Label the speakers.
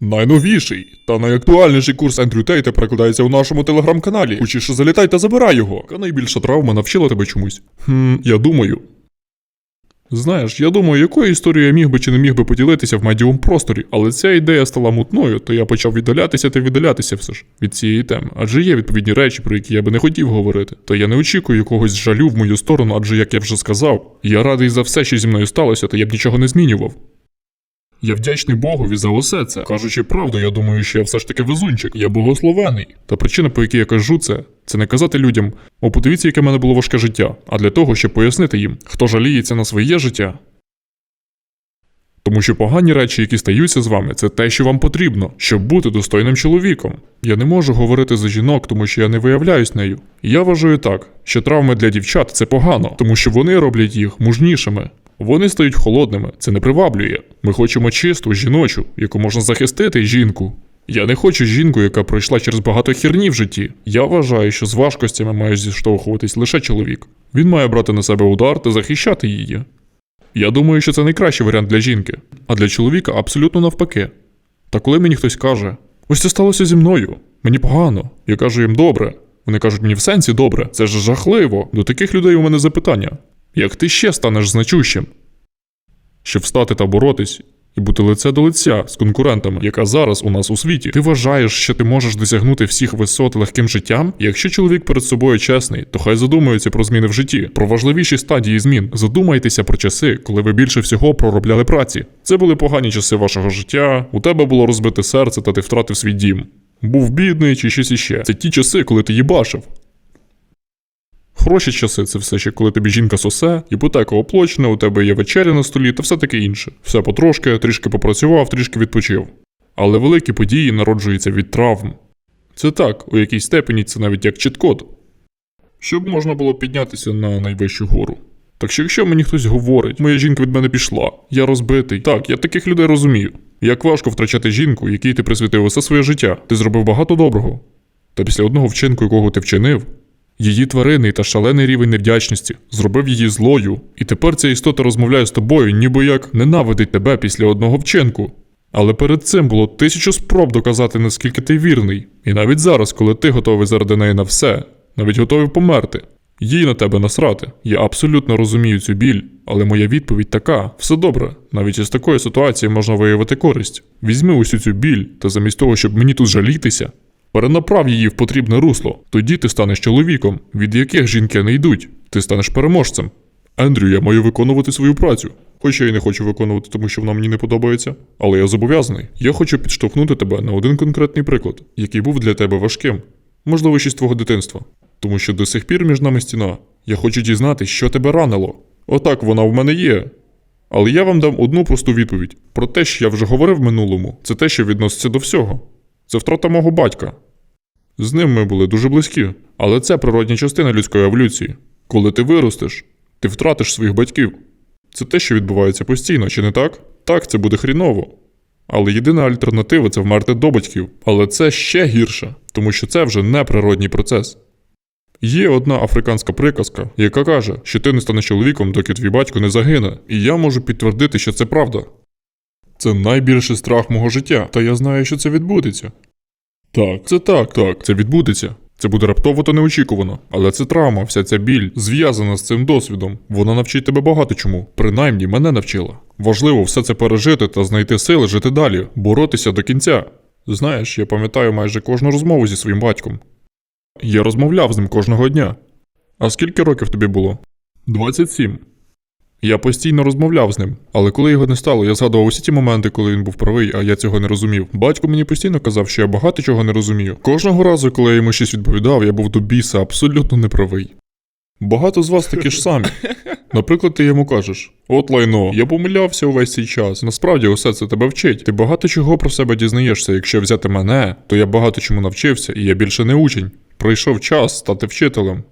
Speaker 1: Найновіший та найактуальніший курс Ендрю Тейта перекладається у нашому телеграм-каналі. Учіше залітай та забирай його. Яка найбільша травма навчила тебе чомусь? Хм, я думаю. Знаєш, я думаю, якою історією я міг би чи не міг би поділитися в медіум просторі, але ця ідея стала мутною, то я почав віддалятися та віддалятися все ж від цієї теми. Адже є відповідні речі, про які я би не хотів говорити. Та я не очікую якогось жалю в мою сторону, адже як я вже сказав, я радий за все, що зі мною сталося, та я б нічого не змінював. Я вдячний Богові за усе це. Кажучи правду, я думаю, що я все ж таки везунчик, я богословений. Та причина, по якій я кажу це, це не казати людям, о, подивіться, яке в мене було важке життя, а для того, щоб пояснити їм, хто жаліється на своє життя. Тому що погані речі, які стаються з вами, це те, що вам потрібно, щоб бути достойним чоловіком. Я не можу говорити за жінок, тому що я не виявляюсь нею. Я вважаю так, що травми для дівчат це погано, тому що вони роблять їх мужнішими. Вони стають холодними, це не приваблює. Ми хочемо чисту, жіночу, яку можна захистити жінку. Я не хочу жінку, яка пройшла через багато херні в житті. Я вважаю, що з важкостями має зіштовхуватись лише чоловік. Він має брати на себе удар та захищати її. Я думаю, що це найкращий варіант для жінки, а для чоловіка абсолютно навпаки. Та коли мені хтось каже: ось це сталося зі мною, мені погано, я кажу їм добре. Вони кажуть мені в сенсі добре, це ж жахливо. До таких людей у мене запитання: як ти ще станеш значущим? Щоб встати та боротись і бути лице до лиця з конкурентами, яка зараз у нас у світі. Ти вважаєш, що ти можеш досягнути всіх висот легким життям? Якщо чоловік перед собою чесний, то хай задумується про зміни в житті, про важливіші стадії змін. Задумайтеся про часи, коли ви більше всього проробляли праці. Це були погані часи вашого життя. У тебе було розбите серце, та ти втратив свій дім. Був бідний чи щось іще. Це ті часи, коли ти їбашив. Хороші часи це все ще коли тобі жінка сосе, іпотека оплачена, у тебе є вечеря на столі та все таке інше. Все потрошки, трішки попрацював, трішки відпочив. Але великі події народжуються від травм. Це так, у якійсь степені це навіть як чіткод. Щоб можна було піднятися на найвищу гору. Так що якщо мені хтось говорить, моя жінка від мене пішла, я розбитий. Так, я таких людей розумію. Як важко втрачати жінку, якій ти присвятив усе своє життя. Ти зробив багато доброго. Та після одного вчинку, якого ти вчинив, Її тваринний та шалений рівень невдячності зробив її злою, і тепер ця істота розмовляє з тобою, ніби як ненавидить тебе після одного вчинку. Але перед цим було тисячу спроб доказати, наскільки ти вірний. І навіть зараз, коли ти готовий заради неї на все, навіть готовий померти. Їй на тебе насрати. Я абсолютно розумію цю біль, але моя відповідь така: все добре. Навіть із такої ситуації можна виявити користь. Візьми усю цю біль, та замість того, щоб мені тут жалітися, Перенаправ її в потрібне русло. Тоді ти станеш чоловіком, від яких жінки не йдуть. Ти станеш переможцем. Ендрю, я маю виконувати свою працю. Хоч я й не хочу виконувати, тому що вона мені не подобається. Але я зобов'язаний. Я хочу підштовхнути тебе на один конкретний приклад, який був для тебе важким, можливо, з твого дитинства. Тому що до сих пір між нами стіна. Я хочу дізнатися, що тебе ранило. Отак вона в мене є. Але я вам дам одну просту відповідь про те, що я вже говорив минулому, це те, що відноситься до всього. Це втрата мого батька. З ним ми були дуже близькі, але це природня частина людської еволюції. Коли ти виростеш, ти втратиш своїх батьків. Це те, що відбувається постійно, чи не так? Так, це буде хріново. Але єдина альтернатива це вмерти до батьків. Але це ще гірше, тому що це вже не природній процес. Є одна африканська приказка, яка каже, що ти не станеш чоловіком, доки твій батько не загине, і я можу підтвердити, що це правда. Це найбільший страх мого життя, та я знаю, що це відбудеться. Так, це так, так, це відбудеться. Це буде раптово та неочікувано. Але це травма, вся ця біль зв'язана з цим досвідом. Вона навчить тебе багато чому. Принаймні мене навчила. Важливо все це пережити та знайти сили жити далі, боротися до кінця. Знаєш, я пам'ятаю майже кожну розмову зі своїм батьком. Я розмовляв з ним кожного дня. А скільки років тобі було? 27. Я постійно розмовляв з ним, але коли його не стало, я згадував усі ті моменти, коли він був правий, а я цього не розумів. Батько мені постійно казав, що я багато чого не розумію. Кожного разу, коли я йому щось відповідав, я був до біса абсолютно неправий. Багато з вас такі ж самі. Наприклад, ти йому кажеш: от лайно, я помилявся увесь цей час. Насправді усе це тебе вчить. Ти багато чого про себе дізнаєшся. Якщо взяти мене, то я багато чому навчився, і я більше не учень. Прийшов час стати вчителем.